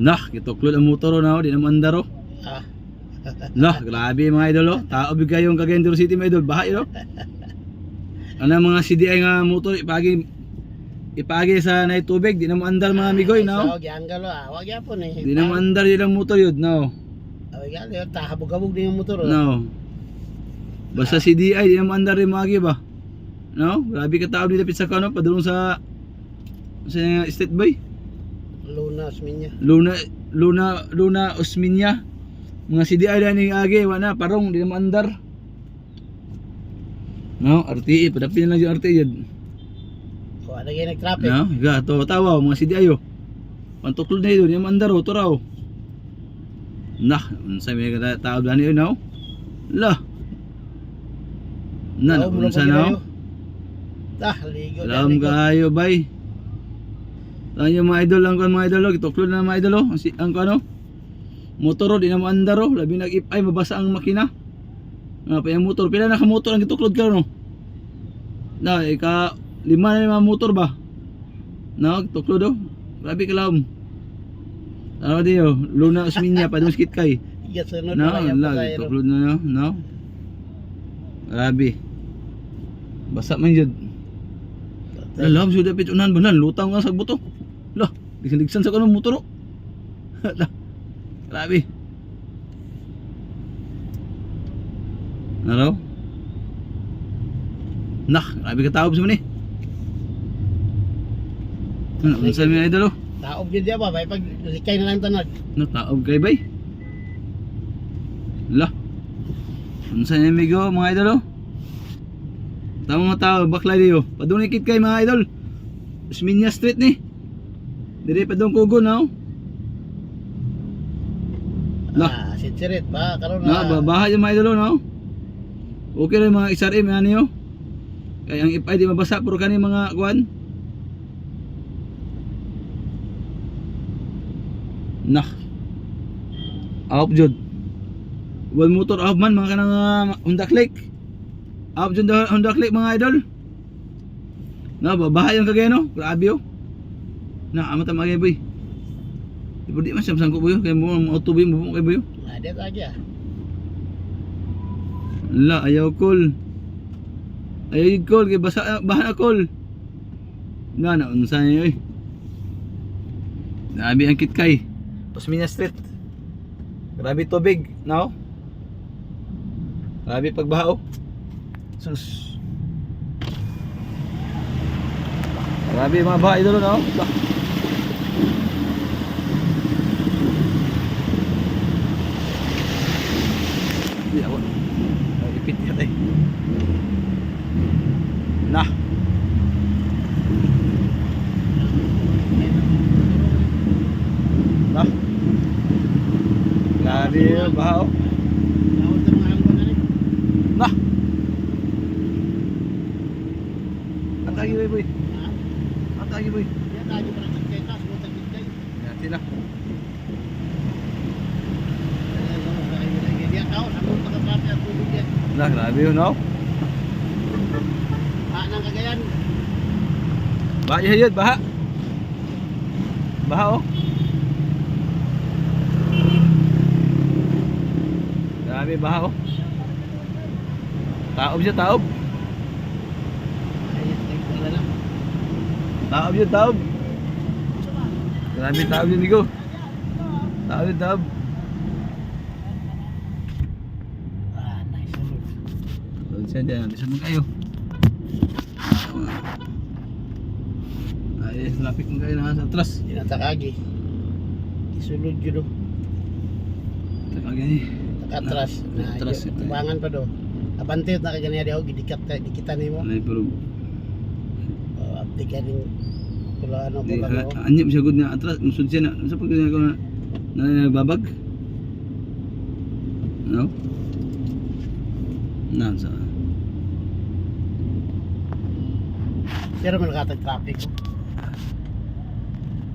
Nah, gituklod ang motor na, oh, di na mandaro. Ah. Nah, grabe mga idol, oh. Tao bigay yung Cagayan City mga idol, bahay, oh. Ano mga CDI nga motor, ipagi, ipagi sa na tubig, di na mo andar mga amigoy, no? So, gianggalo ah. Wag yapon eh. Di na mo andar yun ang motor yun, no? Yan, yun, tahabog-habog din yung motor. oh. No. Basta CDI, di na mo andar yung mga ba? No? Grabe ka tao dito sa kano, padulong sa sa state boy. Lunas minya. Luna Luna Luna Osminya. Mga CDI na ni agi wala parong di na mo andar. No, RTE padapin na lang yung RTE yun. O, ano yung nag-traffic? No, ga to tawa mga CDI yo. Pantuklod na yun, na mo andar oh, to raw. Nah, may kada tao gani yun, no? La. Na, unsa pa na? Tah, ligo. Alam kayo, bay. Tayo mga idol lang kan mga idol, oh. gituklod na mga idol, oh. ang, si- ang. Motor oh, di na maandar oh, labi nag-ipay mabasa ang makina. Ah, pa yung motor, pila na ka motor ang gituklod ka no. Na, ika lima na yung mga motor ba? Na, gituklod oh. Grabe ka lang. Ano di oh, Luna Osminya pa dun skit kay. Iya, sunod No, na gituklod na no, no. Grabe. Basa man jud. Alam, sudah pit unan banan, lutang nga sa buto. Lah, disaligsan sa kanong motor. oh. Lah. Grabe. Ano? Nah, grabe ka taob sa mani. Ano, ano sa mga idol? oh? Taob yun diya ba? May pag likay na lang tanod. No, taob kay bay. Lah. Ano sa mga amigo, mga idol? oh? Tama mga tao, bakla diyo. Padunikit kay mga idol. Usminya Street ni. Dire pa doon kugo na. oh. Lah. Ah, sinsirit ba? Karoon Na, babaha yung mga idol no. Okay lang mga SRM ano niyo. Kaya ang ipay di mabasa pero kani mga kuan. Nah. Ahop jud. Wal motor ahop man mga kanang uh, Honda Click. Ahop jud Honda Click mga idol. Na babaha yung kagaya no. Grabe yo. Na amata mga boy. Di ba di man siyang sangko boy kay mo ang auto boy mo kay boy. Ada ah. La, ayaw call. Ayaw call, kay basa, bahan call. Na, na, unsa niyo eh. Grabe ang kitkay. Pasminya Street. Grabe tubig, no? Grabe pagbaha oh. Sus. Grabe mga baha idol no? Bah. Di ako. Ay, ipit yata eh. Nah. Nah. Grabe yung baha oh. Lawan sa mga hanggang na rin. Nah. Atagi boy boy. Ha? Atagi boy. Yan, tayo pa ng tagkay. Tas, mo tagkay. Dia. Nah, grabe yun no? Ah, nang kagayan. Baha yun, baha. Baha oh. Grabe baha oh. Taob siya, taob. Taob yun, taob. Grabe taob yun. Taob yun, taob. Ah, nice. Doon siya dyan, bisa mo kayo. Ay, lapit mo kayo na sa atras. Tinatakagi. Isulod yun do. Tagagani. Takatras. Na, Na, atras. yun, tubangan pa do. Abante na kaganya di ako gidikat ka dikita nimo. Alay, pero Oh, ka rin di, kula ha, ano. anyap siya good na atras. Musod siya na. Sa pag ko na na babag. No? Na, sa Pero man nakatag traffic.